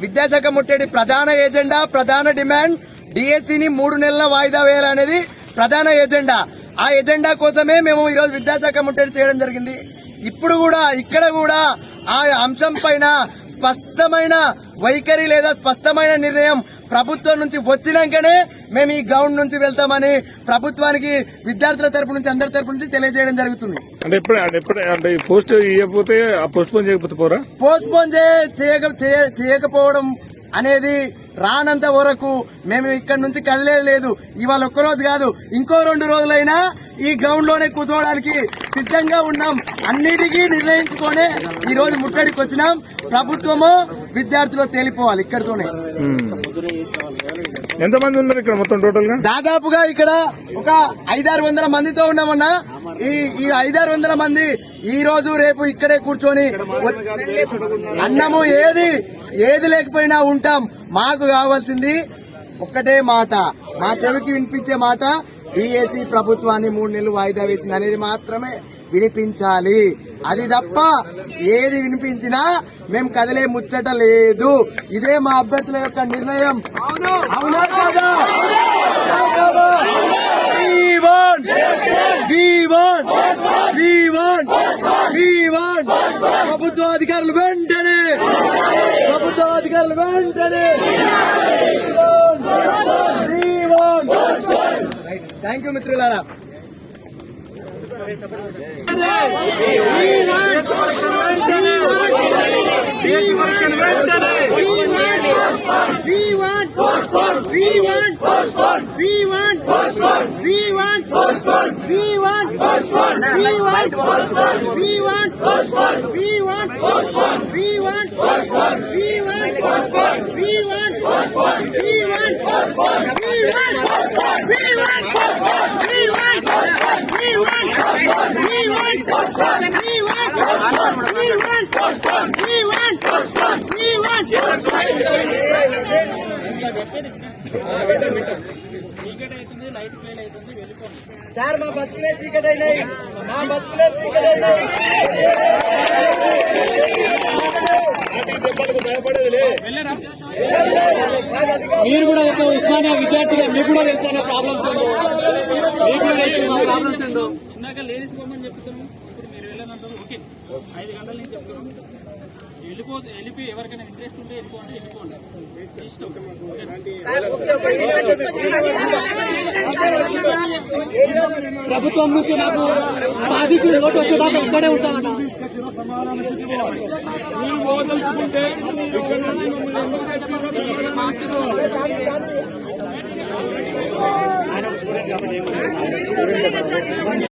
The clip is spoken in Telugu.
విద్యాశాఖ ముట్టడి ప్రధాన ఎజెండా ప్రధాన డిమాండ్ డిఎస్సిని మూడు నెలల వాయిదా వేయాలనేది ప్రధాన ఎజెండా ఆ ఎజెండా కోసమే మేము ఈరోజు విద్యాశాఖ ముట్టడి చేయడం జరిగింది. ఇప్పుడు కూడా ఇక్కడ కూడా ఆ అంశం పైన స్పష్టమైన వైఖరి లేదా స్పష్టమైన నిర్ణయం ప్రభుత్వం నుంచి వచ్చినాకనే మేము ఈ గ్రౌండ్ నుంచి వెళ్తామని ప్రభుత్వానికి విద్యార్థుల తరపు నుంచి అందరి తరపు నుంచి తెలియజేయడం జరుగుతుంది. అంటే ఎప్పుడు పోస్ట్ పోస్ట్ పోన్ చేయకపోతే పోరా? పోస్ట్ పోన్ చేయకపోవడం అనేది రానంత వరకు మేము ఇక్కడ నుంచి కదిలేదు లేదు. ఇవాళ ఒక్క రోజు కాదు ఇంకో రెండు రోజులైనా ఈ గ్రౌండ్లోనే కూర్చోవడానికి సిద్ధంగా ఉన్నాం. అన్నిటికీ నిర్ణయించుకొని ఈ రోజు ముట్టడికి వచ్చినాం ప్రభుత్వము విద్యార్థులు తేలిపోవాలి ఇక్కడితోనే. ఎంతమంది ఉన్నారు ఇక్కడ మొత్తం టోటల్గా దాదాపుగా ఇక్కడ ఒక ఐదారు వందల మందితో ఉన్నామన్నా. ఈ ఈ ఐదారు వందల మంది ఈ రోజు రేపు ఇక్కడే కూర్చొని అన్నము ఏది ఏది లేకపోయినా ఉంటాం. మాకు కావాల్సింది ఒక్కటే మాట. మా చెవికి వినిపించే మాట డిఏసి ప్రభుత్వాన్ని మూడు నెలలు వాయిదా వేసింది అనేది మాత్రమే వినిపించాలి. అది తప్ప ఏది వినిపించినా మేము కదిలే ముచ్చట లేదు. ఇదే మా అభ్యర్థుల యొక్క నిర్ణయం. అవునా. కాదా? ప్రభుత్వ అధికారులు వెంటనే. ప్రభుత్వ అధికారులు వెంటనే. థ్యాంక్ యూ మిత్రులారా We want Sir మా బతుకులే చీకటైనాయి. మా బతుకులే చీకటైనాయి. మీరు కూడా ఒక ఉస్మానియా విద్యార్థిగా మీకు కూడా తెలుసు అనే ప్రాబ్లమ్స్ మీకు కూడా ప్రాబ్లమ్స్ ఏందో? ఇందాక లేడీస్ పోమని చెప్తున్నాం. ఇప్పుడు మీరు వెళ్ళాలంటారు ఓకే. ఐదు గంటల నుంచి చెప్తున్నాం. వెళ్ళిపో వెళ్ళిపోయి ఎవరికైనా ఇంట్రెస్ట్ ఉంటే వెళ్ళిపోండి వెళ్ళిపోండి ఇష్టం. ప్రభుత్వం నుంచి నాకు పాజిటివ్ నోట్ వచ్చేదాకా ఇక్కడే ఉంటామన్న మీరు పోదలుచుకుంటే